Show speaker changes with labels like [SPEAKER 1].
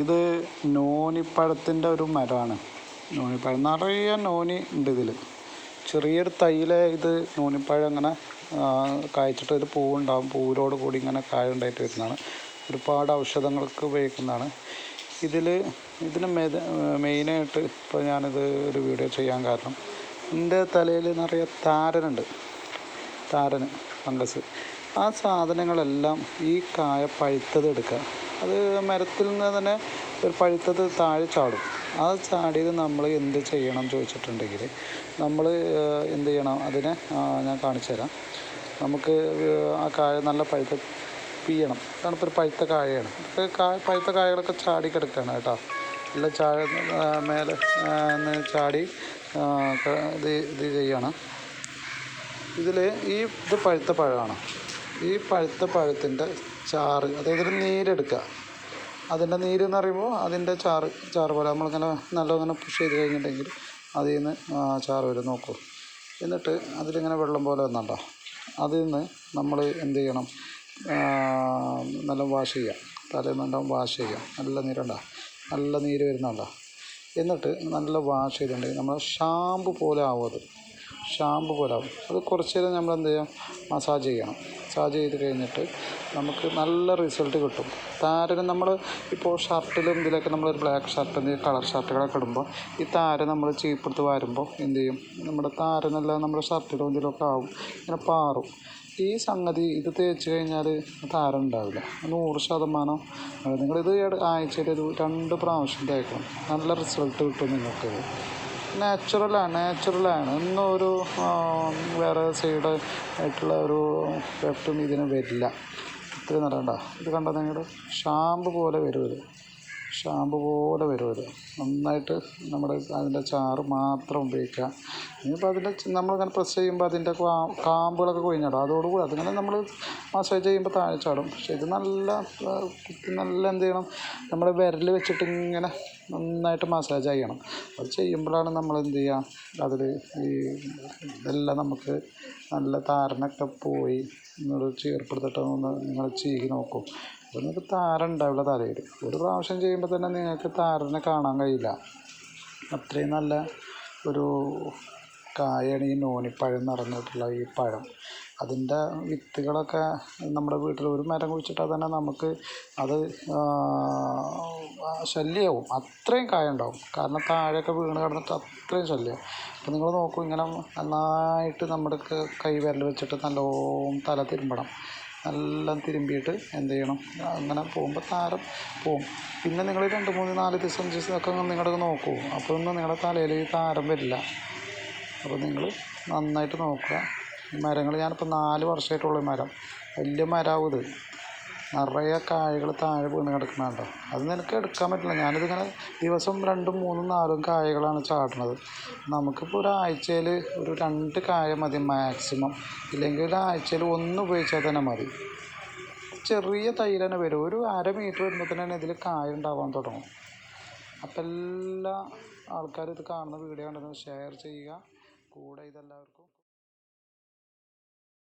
[SPEAKER 1] ഇത് നോനിപ്പഴത്തിന്റെ ഒരു മരമാണ്. നോനിപ്പഴം നിറയെ നോനി ഉണ്ട് ഇതിൽ ചെറിയൊരു തൈയിലെ ഇത് നോനിപ്പഴം ഇങ്ങനെ കായ്ച്ചിട്ട് ഒരു പൂവുണ്ടാകും പൂവിനോട് കൂടി ഇങ്ങനെ കായ ഉണ്ടായിട്ട് വരുന്നതാണ്. ഒരുപാട് ഔഷധങ്ങൾക്ക് ഉപയോഗിക്കുന്നതാണ്. ഇതിൽ ഇതിന് മെത മെയിനായിട്ട് ഇപ്പോൾ ഞാനിത് ഒരു വീഡിയോ ചെയ്യാൻ കാരണം എന്റെ തലയിൽ നിറയെ താരനുണ്ട്. താരന് ഫംഗസ്. ആ സാധനങ്ങളെല്ലാം ഈ കായ പഴുത്തത് എടുക്കുക. അത് മരത്തിൽ നിന്ന് തന്നെ ഒരു പഴുത്തത് താഴെ ചാടും. ആ ചാടിയത് നമ്മൾ എന്ത് ചെയ്യണം ചോദിച്ചിട്ടുണ്ടെങ്കിൽ നമ്മൾ എന്ത് ചെയ്യണം? അതിനെ ഞാൻ കാണിച്ചു തരാം. നമുക്ക് ആ കായ നല്ല പഴുത്ത പിയ്യണം കാരണം ഇപ്പോൾ ഒരു പഴുത്ത കായയാണ്. കായ പഴുത്ത കായകളൊക്കെ ചാടി കിടക്കുകയാണ് കേട്ടോ. എല്ലാം ചാ മേലെ ചാടി ഇത് ഇത് ചെയ്യണം. ഇതിൽ ഈ ഇത് പഴുത്ത പഴമാണ്. ഈ പഴുത്ത പഴത്തിന്റെ ചാറ് അതായത് നീരെടുക്കുക അതിന്റെ നീര് എന്ന് പറയുമ്പോൾ അതിന്റെ ചാറ് ചാറ് പോലെ നമ്മളിങ്ങനെ നല്ലങ്ങനെ പുഷ് ചെയ്ത് കഴിഞ്ഞിട്ടുണ്ടെങ്കിൽ അതിൽ നിന്ന് ചാറ് വരും. നോക്കൂ. എന്നിട്ട് അതിലിങ്ങനെ വെള്ളം പോലെ വന്നുണ്ടോ. അതിൽ നിന്ന് നമ്മൾ എന്ത് ചെയ്യണം? നല്ല വാഷ് ചെയ്യുക. തലേന്നുണ്ടാവും വാഷ് ചെയ്യുക. നല്ല നീരുണ്ടോ? നല്ല നീര് വരുന്നുണ്ടോ? എന്നിട്ട് നല്ല വാഷ് ചെയ്തിട്ടുണ്ടെങ്കിൽ നമ്മൾ ഷാമ്പു പോലെ ആവും അത്. ഷാമ്പു പോലെ. ആവും അത് കുറച്ച് നേരം നമ്മൾ എന്ത് ചെയ്യാം? മസാജ് ചെയ്യണം. മസാജ് ചെയ്ത് കഴിഞ്ഞിട്ട് നമുക്ക് നല്ല റിസൾട്ട് കിട്ടും. താരന് നമ്മൾ ഇപ്പോൾ ഷർട്ടിലും ഇതിലൊക്കെ നമ്മൾ ഒരു ബ്ലാക്ക് ഷർട്ട് എന്തെങ്കിലും കളർ ഷർട്ടുകളൊക്കെ ഇടുമ്പോൾ ഈ താരൻ നമ്മൾ ചീപ്പെടുത്ത് വരുമ്പോൾ എന്ത് ചെയ്യും? നമ്മുടെ താരനെല്ലാം നമ്മുടെ ഷർട്ടിലും ഇതിലൊക്കെ ആവും. ഇങ്ങനെ പാറും. ഈ സംഗതി ഇത് തേച്ച് കഴിഞ്ഞാൽ താരം ഉണ്ടാവില്ല. നൂറ് ശതമാനം. നിങ്ങളിത് ആഴ്ചയിൽ ഒരു രണ്ട് പ്രാവശ്യം തേക്കണം. നല്ല റിസൾട്ട് കിട്ടും നിങ്ങൾക്കത്. നാച്ചുറലാണ് നാച്ചുറലാണ് ഒന്നും ഒരു വേറെ സൈഡ് ആയിട്ടുള്ള ഒരു എഫക്റ്റും ഇതിന് വരില്ല. ഇത്രയും നല്ല കണ്ടോ? ഇത് കണ്ടോ നിങ്ങൾ ഷാമ്പു പോലെ വരും ഇത്. ഷാമ്പു പോലെ വരും ഇത്. നന്നായിട്ട് നമ്മുടെ അതിന്റെ ചാറ് മാത്രം ഉപയോഗിക്കുക. ഇനിയിപ്പോൾ അതിന്റെ നമ്മളിങ്ങനെ പ്രസ് ചെയ്യുമ്പോൾ അതിന്റെ കാമ്പുകളൊക്കെ കൊഴിഞ്ഞിടും. അതോടുകൂടി അതിങ്ങനെ നമ്മൾ മസാജ് ചെയ്യുമ്പോൾ താഴെ ചാടും. പക്ഷേ ഇത് നല്ല നല്ല എന്ത് ചെയ്യണം? നമ്മൾ വിരൽ വെച്ചിട്ട് ഇങ്ങനെ നന്നായിട്ട് മസാജ് ചെയ്യണം. അത് ചെയ്യുമ്പോഴാണ് നമ്മൾ എന്ത് ചെയ്യുക? അതിൽ ഈ ഇതെല്ലാം നമുക്ക് നല്ല താരനൊക്കെ പോയി നിങ്ങൾ ചീർപ്പെടുത്തിട്ട് ഒന്ന് നിങ്ങൾ ചീകി നോക്കും. അപ്പോൾ നിങ്ങൾക്ക് താരം ഉണ്ടാവില്ല തലയിൽ. ഒരു പ്രാവശ്യം ചെയ്യുമ്പോൾ തന്നെ നിങ്ങൾക്ക് താരനെ കാണാൻ കഴിയില്ല. അത്രയും നല്ല ഒരു കായാണ് നോനിപ്പഴം നിറഞ്ഞിട്ടുള്ള ഈ പഴം. അതിന്റെ വിത്തുകളൊക്കെ നമ്മുടെ വീട്ടിൽ ഒരു മരം കുഴിച്ചിട്ടാൽ തന്നെ നമുക്ക് അത് ശല്യമാവും. അത്രയും കായ ഉണ്ടാവും കാരണം താഴെയൊക്കെ വീണ് കിടന്നിട്ട് അത്രയും ശല്യം. അപ്പോൾ നിങ്ങൾ നോക്കൂ ഇങ്ങനെ നന്നായിട്ട് നമ്മുടെ ക- വിരൽ വെച്ചിട്ട് നല്ലോണം തല തിരുമ്പണം. നല്ല തിരുമ്പിയിട്ട് എന്ത് ചെയ്യണം? അങ്ങനെ പോകുമ്പോൾ താരം പോവും. പിന്നെ നിങ്ങൾ രണ്ട് മൂന്ന് നാല് ദിവസം അഞ്ച് ദിവസമൊക്കെ നിങ്ങളുടെ നോക്കൂ. അപ്പോൾ ഒന്നും നിങ്ങളുടെ തലയിൽ താരം വരില്ല. അപ്പോൾ നിങ്ങൾ നന്നായിട്ട് നോക്കുക. മരങ്ങൾ ഞാനിപ്പോൾ നാല് വർഷമായിട്ടുള്ള മരം. വലിയ മരമാവും ഇത്. നിറയെ കായകൾ താഴെ വീണ് കിടക്കുന്നുണ്ടോ അത് നിനക്ക് എടുക്കാൻ പറ്റില്ല. ഞാനിതിങ്ങനെ ദിവസം രണ്ടും മൂന്നും നാലും കായകളാണ് ചാടുന്നത്. നമുക്കിപ്പോൾ ഒരാഴ്ചയിൽ ഒരു രണ്ട് കായ മതി മാക്സിമം. ഇല്ലെങ്കിൽ ഒരാഴ്ചയിൽ ഒന്ന് ഉപയോഗിച്ചാൽ തന്നെ മതി. ചെറിയ തൈ തന്നെ വരും. ഒരു അര മീറ്റർ വരുമ്പോൾ തന്നെ ഇതിൽ കായ ഉണ്ടാവാൻ തുടങ്ങും. അപ്പം എല്ലാ ആൾക്കാരും ഇത് കാണുന്ന വീഡിയോ കണ്ടത് ഷെയർ ചെയ്യുക. കൂടെ ഇതെല്ലാവർക്കും